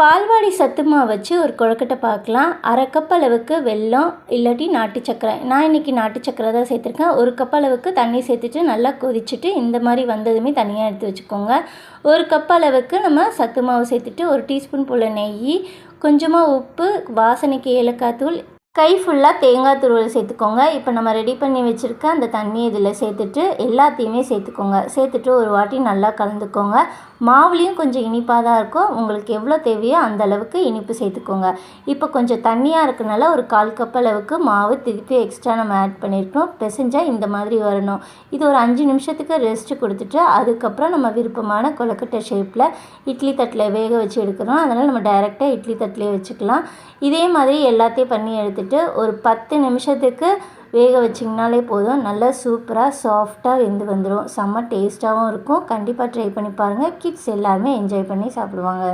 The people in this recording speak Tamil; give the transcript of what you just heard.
பால்வாடி சத்துமா வச்சு ஒரு கொழுக்கட்டை பார்க்கலாம். அரை கப் அளவுக்கு வெல்லம் இல்லாட்டி நாட்டு சக்கரை. நான் இன்றைக்கி நாட்டு சக்கரை தான் சேர்த்துருக்கேன். ஒரு கப் அளவுக்கு தண்ணி சேர்த்துட்டு நல்லா கொதிச்சுட்டு இந்த மாதிரி வந்ததுமே தனியாக எடுத்து வச்சுக்கோங்க. ஒரு கப் அளவுக்கு நம்ம சத்து மாவு சேர்த்துட்டு ஒரு டீஸ்பூன் போல் நெய் கொஞ்சமாக உப்பு வாசனைக்கு ஏலக்காய் தூள் கை ஃபுல்லாக தேங்காய் துருவல் சேர்த்துக்கோங்க. இப்போ நம்ம ரெடி பண்ணி வச்சுருக்க அந்த தண்ணி இதில் சேர்த்துட்டு எல்லாத்தையுமே சேர்த்துக்கோங்க. சேர்த்துட்டு ஒரு வாட்டி நல்லா கலந்துக்கோங்க. மாவுலேயும் கொஞ்சம் இனிப்பாக தான் இருக்கும். உங்களுக்கு எவ்வளோ தேவையோ அந்த அளவுக்கு இனிப்பு சேர்த்துக்கோங்க. இப்போ கொஞ்சம் தண்ணியாக இருக்கனால ஒரு கால் கப் அளவுக்கு மாவு திருப்பி எக்ஸ்ட்ரா நம்ம ஆட் பண்ணியிருக்கோம் பிசைஞ்சால் இந்த மாதிரி வரணும். இது ஒரு அஞ்சு நிமிஷத்துக்கு ரெஸ்ட் கொடுத்துட்டு அதுக்கப்புறம் நம்ம விருப்பமான கொலக்கட்டை ஷேப்பில் இட்லி தட்டில் வேக வச்சு எடுக்கிறோம். அதனால் நம்ம டைரெக்டாக இட்லி தட்டிலே வச்சுக்கலாம். இதே மாதிரி எல்லாத்தையும் பண்ணி எடுத்துகிட்டு ஒரு பத்து நிமிஷத்துக்கு வேக வச்சிங்கனாலே போதும். நல்லா சூப்பராக சாஃப்டாக வெந்து வந்துடும் செம்ம டேஸ்ட்டாகவும் இருக்கும். கண்டிப்பாக ட்ரை பண்ணி பாருங்கள் கிட்ஸ் எல்லாருமே என்ஜாய் பண்ணி சாப்பிடுவாங்க.